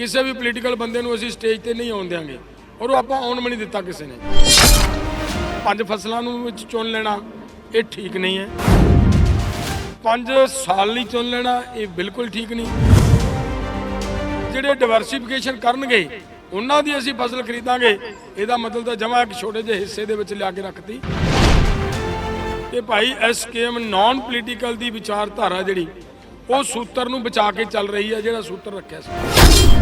ਕਿਸੇ ਵੀ ਪੋਲੀਟੀਕਲ ਬੰਦੇ ਨੂੰ ਅਸੀਂ ਸਟੇਜ ਤੇ ਨਹੀਂ ਆਉਣ ਦਿਆਂਗੇ। ਔਰ ਉਹ ਆਪਾਂ ਆਉਣ ਵੀ ਨਹੀਂ ਦਿੱਤਾ ਕਿਸੇ ਨੇ। ਪੰਜ ਫਸਲਾਂ ਨੂੰ ਵਿੱਚ ਚੁਣ ਲੈਣਾ, ਇਹ ਠੀਕ ਨਹੀਂ ਹੈ। ਪੰਜ ਸਾਲ ਲਈ ਚੁਣ ਲੈਣਾ, ਇਹ ਬਿਲਕੁਲ ਠੀਕ ਨਹੀਂ। ਜਿਹੜੇ ਡਿਵਰਸਿਫਿਕੇਸ਼ਨ ਕਰਨਗੇ, ਉਹਨਾਂ ਦੀ ਅਸੀਂ ਫਸਲ ਖਰੀਦਾਂਗੇ। ਇਹਦਾ ਮਤਲਬ ਤਾਂ ਜਮਾ ਇੱਕ ਛੋਟੇ ਜਿਹੇ ਹਿੱਸੇ ਦੇ ਵਿੱਚ ਲਿਆ ਕੇ ਰੱਖਤੀ। ਕਿ ਭਾਈ ਐਸਕੇਐਮ ਨਾਨ ਪੋਲੀਟੀਕਲ ਦੀ ਵਿਚਾਰਧਾਰਾ ਜਿਹੜੀ, ਉਹ ਸੂਤਰ ਨੂੰ ਬਚਾ ਕੇ ਚੱਲ ਰਹੀ ਹੈ, ਜਿਹੜਾ ਸੂਤਰ ਰੱਖਿਆ ਸੀ।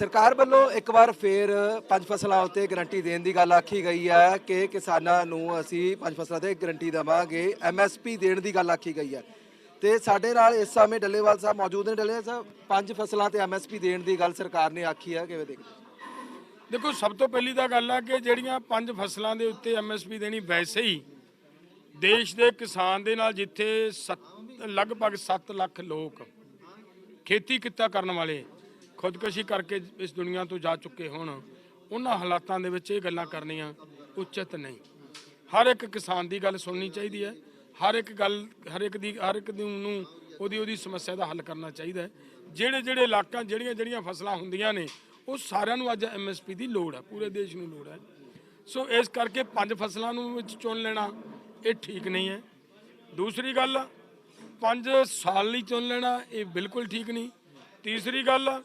ਸਰਕਾਰ ਵੱਲੋਂ ਇੱਕ ਵਾਰ ਫੇਰ ਪੰਜ ਫਸਲਾਂ ਉੱਤੇ ਗਰੰਟੀ ਦੇਣ ਦੀ ਗੱਲ ਆਖੀ ਗਈ ਹੈ ਕਿ ਕਿਸਾਨਾਂ ਨੂੰ ਅਸੀਂ ਪੰਜ ਫਸਲਾਂ ਤੇ ਗਰੰਟੀ ਦੇਵਾਂਗੇ ਐਮਐਸਪੀ ਦੇਣ ਦੀ ਗੱਲ ਆਖੀ ਗਈ ਹੈ। ਤੇ ਸਾਡੇ ਨਾਲ ਇਸ ਸਮੇਂ ਡੱਲੇਵਾਲ ਸਾਹਿਬ ਮੌਜੂਦ ਨੇ। ਡੱਲੇਵਾਲ ਸਾਹਿਬ, ਪੰਜ ਫਸਲਾਂ ਤੇ ਐਮਐਸਪੀ ਦੇਣ ਦੀ ਗੱਲ ਸਰਕਾਰ ਨੇ ਆਖੀ ਹੈ, ਕਿਵੇਂ ਦੇਖਦੇ ਦੇਖੋ, ਸਭ ਤੋਂ ਪਹਿਲੀ ਤਾਂ ਗੱਲ ਆ ਕਿ ਜਿਹੜੀਆਂ ਪੰਜ ਫਸਲਾਂ ਦੇ ਉੱਤੇ ਐਮਐਸਪੀ ਦੇਣੀ, ਵੈਸੇ ਹੀ ਦੇਸ਼ ਦੇ ਕਿਸਾਨ ਦੇ ਨਾਲ ਜਿੱਥੇ ਸੱਤ- ਲਗਭਗ 7 ਲੱਖ ਲੋਕ ਖੇਤੀ ਕਿੱਤਾ ਕਰਨ ਵਾਲੇ ਖੁਦਕੁਸ਼ੀ ਕਰਕੇ ਇਸ ਦੁਨੀਆ ਤੋਂ ਜਾ ਚੁੱਕੇ ਹੋਣ, ਉਹਨਾਂ ਹਾਲਾਤਾਂ ਦੇ ਵਿੱਚ ਇਹ ਗੱਲਾਂ ਕਰਨੀਆਂ ਉਚਿਤ ਨਹੀਂ। ਹਰ ਇੱਕ ਕਿਸਾਨ ਦੀ ਗੱਲ ਸੁਣਨੀ ਚਾਹੀਦੀ ਹੈ, ਹਰ ਇੱਕ ਗੱਲ, ਹਰ ਇੱਕ ਦੀ, ਹਰ ਇੱਕ ਦੀ ਨੂੰ ਉਹਦੀ ਉਹਦੀ ਸਮੱਸਿਆ ਦਾ ਹੱਲ ਕਰਨਾ ਚਾਹੀਦਾ ਹੈ। ਜਿਹੜੇ ਜਿਹੜੇ ਇਲਾਕਾ ਜਿਹੜੀਆਂ ਜਿਹੜੀਆਂ ਫਸਲਾਂ ਹੁੰਦੀਆਂ ਨੇ, ਉਹ ਸਾਰਿਆਂ ਨੂੰ ਅੱਜ ਐਮਐਸਪੀ ਦੀ ਲੋੜ ਹੈ, ਪੂਰੇ ਦੇਸ਼ ਨੂੰ ਲੋੜ ਹੈ। ਸੋ ਇਸ ਕਰਕੇ ਪੰਜ ਫਸਲਾਂ ਨੂੰ ਵਿੱਚ ਚੁਣ ਲੈਣਾ ਇਹ ਠੀਕ ਨਹੀਂ ਹੈ। ਦੂਸਰੀ ਗੱਲ, ਪੰਜ ਸਾਲ ਲਈ ਚੁਣ ਲੈਣਾ ਇਹ ਬਿਲਕੁਲ ਠੀਕ ਨਹੀਂ। ਤੀਸਰੀ ਗੱਲ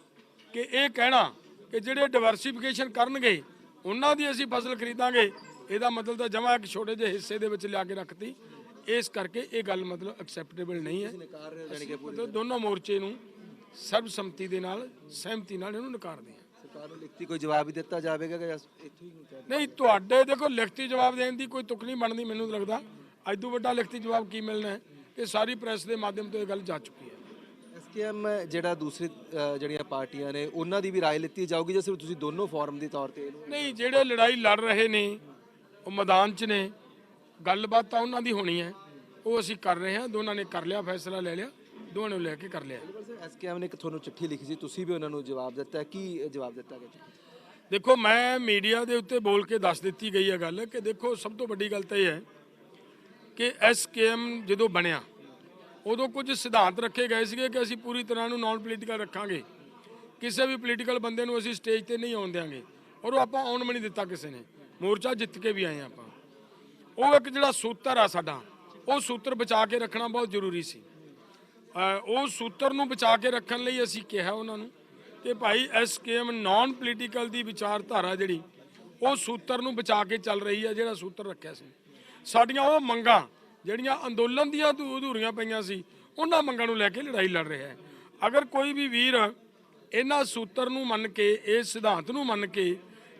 ਕਿ ਇਹ ਕਹਿਣਾ ਕਿ ਜਿਹੜੇ ਡਿਵਰਸਿਫਿਕੇਸ਼ਨ ਕਰਨਗੇ ਉਹਨਾਂ ਦੀ ਅਸੀਂ ਫਸਲ ਖਰੀਦਾਂਗੇ ਇਹਦਾ ਮਤਲਬ ਤਾਂ ਜਮਾ ਇੱਕ ਛੋਟੇ ਜਿਹੇ ਹਿੱਸੇ ਦੇ ਵਿੱਚ ਲਿਆ ਕੇ ਰੱਖਤੀ। ਇਸ ਕਰਕੇ ਇਹ ਗੱਲ ਮਤਲਬ ਐਕਸੈਪਟੇਬਲ ਨਹੀਂ ਹੈ। ਮਤਲਬ ਦੋਨੋਂ ਮੋਰਚੇ ਨੂੰ ਸਰਬਸੰਮਤੀ ਦੇ ਨਾਲ ਸਹਿਮਤੀ ਨਾਲ ਇਹਨੂੰ ਨਕਾਰਦੇ ਸਰਕਾਰ ਨੂੰ ਲਿਖਤੀ ਕੋਈ ਜਵਾਬ ਹੀ ਦਿੱਤਾ ਜਾਵੇਗਾ ਕਿ ਇੱਥੋਂ ਹੀ ਕਹਿ- ਨਹੀਂ ਤੁਹਾਡੇ ਦੇਖੋ ਲਿਖਤੀ ਜਵਾਬ ਦੇਣ ਦੀ ਕੋਈ ਤੁਕ ਨਹੀਂ ਬਣਦੀ ਮੈਨੂੰ ਲੱਗਦਾ। ਅੱਜ ਤੋਂ ਵੱਡਾ ਲਿਖਤੀ ਜਵਾਬ ਕੀ ਮਿਲਣਾ ਹੈ? ਕਿ ਸਾਰੀ ਪ੍ਰੈਸ ਦੇ ਮਾਧਿਅਮ ਤੋਂ ਇਹ ਗੱਲ ਜਾ ਚੁੱਕੀ ਹੈ। ਐਸਕੇਐਮ ਜਿਹੜਾ ਦੂਸਰੀ ਅ, ਜਿਹੜੀਆਂ ਪਾਰਟੀਆਂ ਨੇ ਉਹਨਾਂ ਦੀ ਵੀ ਰਾਏ ਲਿੱਤੀ ਜਾਊਗੀ ਜਾਂ ਸਿਰਫ ਤੁਸੀਂ ਦੋਨੋਂ ਫੋਰਮ ਦੇ ਤੌਰ ਤੇ ਇਹਨੂੰ? ਨਹੀਂ ਜਿਹੜੇ ਲੜਾਈ ਲੜ ਰਹੇ ਨੇ ਉਹ ਮੈਦਾਨ 'ਚ ਨੇ ਗੱਲਬਾਤ ਤਾਂ ਉਹਨਾਂ ਦੀ ਹੋਣੀ ਹੈ। ਉਹ ਅਸੀਂ ਕਰ ਰਹੇ ਹਾਂ ਦੋਨਾਂ ਨੇ ਕਰ ਲਿਆ ਫੈਸਲਾ ਲੈ ਲਿਆ ਦੋਵਾਂ ਨੂੰ ਲੈ ਕੇ ਕਰ ਲਿਆ। ਐਸਕੇਐਮ ਨੇ ਇੱਕ ਤੁਹਾਨੂੰ ਚਿੱਠੀ ਲਿਖੀ ਸੀ ਤੁਸੀਂ ਵੀ ਉਹਨਾਂ ਨੂੰ ਜਵਾਬ ਦਿੱਤਾ ਹੈ। ਕੀ ਜਵਾਬ ਦਿੱਤਾ ਗਿਆ? ਦੇਖੋ ਮੈਂ ਮੀਡੀਆ ਦੇ ਉੱਤੇ ਬੋਲ ਕੇ ਦੱਸ ਦਿੱਤੀ ਗਈ ਹੈ ਗੱਲ ਕਿ ਦੇਖੋ ਸਭ ਤੋਂ ਵੱਡੀ ਗੱਲ ਤਾਂ ਇਹ ਹੈ ਕਿ ਐਸਕੇਐਮ ਜਦੋਂ ਬਣਿਆ ਉਦੋਂ ਕੁਝ ਸਿਧਾਂਤ ਰੱਖੇ ਗਏ ਸੀਗੇ ਕਿ ਅਸੀਂ ਪੂਰੀ ਤਰ੍ਹਾਂ ਨੂੰ ਨਾਨ ਪੋਲੀਟੀਕਲ ਰੱਖਾਂਗੇ। ਕਿਸੇ ਵੀ ਪੋਲੀਟੀਕਲ ਬੰਦੇ ਨੂੰ ਅਸੀਂ ਸਟੇਜ ਤੇ ਨਹੀਂ ਆਉਣ ਦਿਆਂਗੇ। ਔਰ ਉਹ ਆਪਾਂ ਆਉਣ ਵੀ ਨਹੀਂ ਦਿੱਤਾ ਕਿਸੇ ਨੇ। ਮੋਰਚਾ ਜਿੱਤ ਕੇ ਵੀ ਆਏ ਹਾਂ ਆਪਾਂ। ਉਹ ਇੱਕ ਜਿਹੜਾ ਸੂਤਰ ਆ ਸਾਡਾ, ਉਹ ਸੂਤਰ ਬਚਾ ਕੇ ਰੱਖਣਾ ਬਹੁਤ ਜ਼ਰੂਰੀ ਸੀ। ਉਹ ਸੂਤਰ ਨੂੰ ਬਚਾ ਕੇ ਰੱਖਣ ਲਈ ਅਸੀਂ ਕਿਹਾ ਉਹਨਾਂ ਨੂੰ ਕਿ ਭਾਈ ਐਸਕੇਐਮ ਨਾਨ ਪੋਲੀਟੀਕਲ ਦੀ ਵਿਚਾਰਧਾਰਾ ਜਿਹੜੀ, ਉਹ ਸੂਤਰ ਨੂੰ ਬਚਾ ਕੇ ਚੱਲ ਰਹੀ ਹੈ ਜਿਹੜਾ ਸੂਤਰ ਰੱਖਿਆ ਸੀ। ਸਾਡੀਆਂ ਉਹ ਮੰਗਾਂ ਜਿਹੜੀਆਂ ਅੰਦੋਲਨ ਦੀਆਂ ਅਧੂ- ਅਧੂਰੀਆਂ ਪਈਆਂ ਸੀ ਉਹਨਾਂ ਮੰਗਾਂ ਨੂੰ ਲੈ ਕੇ ਲੜਾਈ ਲੜ ਰਿਹਾ ਹੈ। ਅਗਰ ਕੋਈ ਵੀ ਵੀਰ ਇਹਨਾਂ ਸੂਤਰ ਨੂੰ ਮੰਨ ਕੇ ਇਸ ਸਿਧਾਂਤ ਨੂੰ ਮੰਨ ਕੇ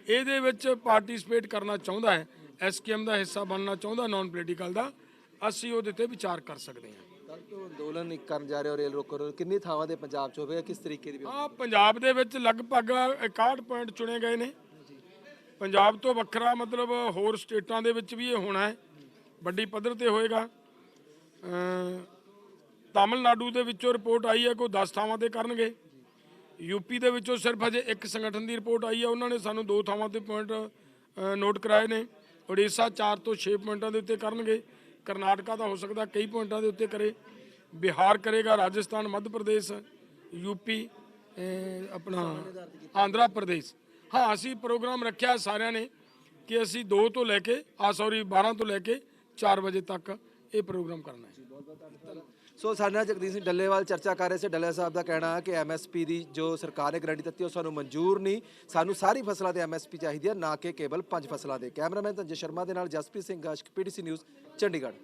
ਇਹਦੇ ਵਿੱਚ ਪਾਰਟਿਸਿਪੇਟ ਕਰਨਾ ਚਾਹੁੰਦਾ ਹੈ ਐਸਕੇਐਮ ਦਾ ਹਿੱਸਾ ਬਣਨਾ ਚਾਹੁੰਦਾ ਨਾਨ ਪੋਲੀਟੀਕਲ ਦਾ ਅਸੀਂ ਉਹਦੇ ਤੇ ਵਿਚਾਰ ਕਰ ਸਕਦੇ ਹਾਂ। ਅੰਦੋਲਨ ਇੱਕ ਕਰਨ ਜਾ ਰਹੇ ਹੋ ਰੇਲ ਰੋਕੋ ਕਿੰਨੀ ਥਾਵਾਂ ਤੇ ਪੰਜਾਬ 'ਚ ਹੋਵੇਗਾ ਕਿਸ ਤਰੀਕੇ ਦੀ ਹਾਂ ਪੰਜਾਬ ਦੇ ਵਿੱਚ ਲਗਭਗ 61 ਪੁਆਇੰਟ ਚੁਣੇ ਗਏ ਨੇ। ਪੰਜਾਬ ਤੋਂ ਵੱਖਰਾ ਮਤਲਬ ਹੋਰ ਸਟੇਟਾਂ ਦੇ ਵਿੱਚ ਵੀ ਇਹ ਹੋਣਾ ਹੈ। ਵੱਡੀ ਪੱਧਰ ਤੇ ਹੋਏਗਾ। ਤਾਮਿਲਨਾਡੂ ਦੇ ਵਿੱਚੋਂ ਰਿਪੋਰਟ ਆਈ ਹੈ, ਕੋਈ 10 ਥਾਵਾਂ ਤੇ ਕਰਨਗੇ। ਯੂਪੀ ਦੇ ਵਿੱਚੋਂ ਸਿਰਫ ਅਜੇ ਇੱਕ ਸੰਗਠਨ ਦੀ ਰਿਪੋਰਟ ਆਈ ਹੈ, ਉਹਨਾਂ ਨੇ ਸਾਨੂੰ ਦੋ ਥਾਵਾਂ ਤੇ ਪੁਆਇੰਟ ਨੋਟ ਕਰਾਏ ਨੇ। ਉੜੀਸਾ 4 ਤੋਂ 6 ਪੁਆਇੰਟਾਂ ਦੇ ਉੱਤੇ ਕਰਨਗੇ। ਕਰਨਾਟਕਾ ਦਾ ਹੋ ਸਕਦਾ ਕਈ ਪੁਆਇੰਟਾਂ ਦੇ ਉੱਤੇ ਕਰੇ। ਬਿਹਾਰ ਕਰੇਗਾ, ਰਾਜਸਥਾਨ, ਮੱਧ ਪ੍ਰਦੇਸ਼ ਯੂਪੀ ਅਹ, ਆਪਣਾ ਆਂਧਰਾ ਪ੍ਰਦੇਸ਼। ਹਾਂ, ਅਸੀਂ ਪ੍ਰੋਗਰਾਮ ਰੱਖਿਆ ਸਾਰਿਆਂ ਨੇ ਕਿ ਅਸੀਂ 2 ਤੋਂ ਲੈ ਕੇ ਆ ਸੌਰੀ 12 ਤੋਂ ਲੈ ਕੇ 4 ਵਜੇ ਤੱਕ ਇਹ ਪ੍ਰੋਗਰਾਮ ਕਰਨਾ ਹੈ। ਸੋ ਸਾਡੇ ਨਾਲ ਜਗਦੀਪ ਸਿੰਘ ਡੱਲੇਵਾਲ ਚਰਚਾ ਕਰ ਰਹੇ ਸੀ। ਡੱਲੇ ਸਾਹਿਬ ਦਾ ਕਹਿਣਾ ਹੈ ਕਿ ਐਮਐਸਪੀ ਦੀ ਜੋ ਸਰਕਾਰ ਨੇ ਗਰੰਟੀ ਦਿੱਤੀ, ਉਹ ਸਾਨੂੰ ਮਨਜ਼ੂਰ ਨਹੀਂ। ਸਾਨੂੰ ਸਾਰੀ ਫਸਲਾਂ ਤੇ ਐਮਐਸਪੀ ਚਾਹੀਦੀ ਹੈ, ਨਾ ਕਿ ਕੇਵਲ ਪੰਜ ਫਸਲਾਂ ਦੇ। ਕੈਮਰਾਮੈਨ ਤੰਜੇ ਸ਼ਰਮਾ ਦੇ ਨਾਲ ਜਸਪ੍ਰੀਤ ਸਿੰਘ ਗਾਸ਼ਕ, ਪੀਟੀਸੀ ਨਿਊਜ਼, ਚੰਡੀਗੜ੍ਹ।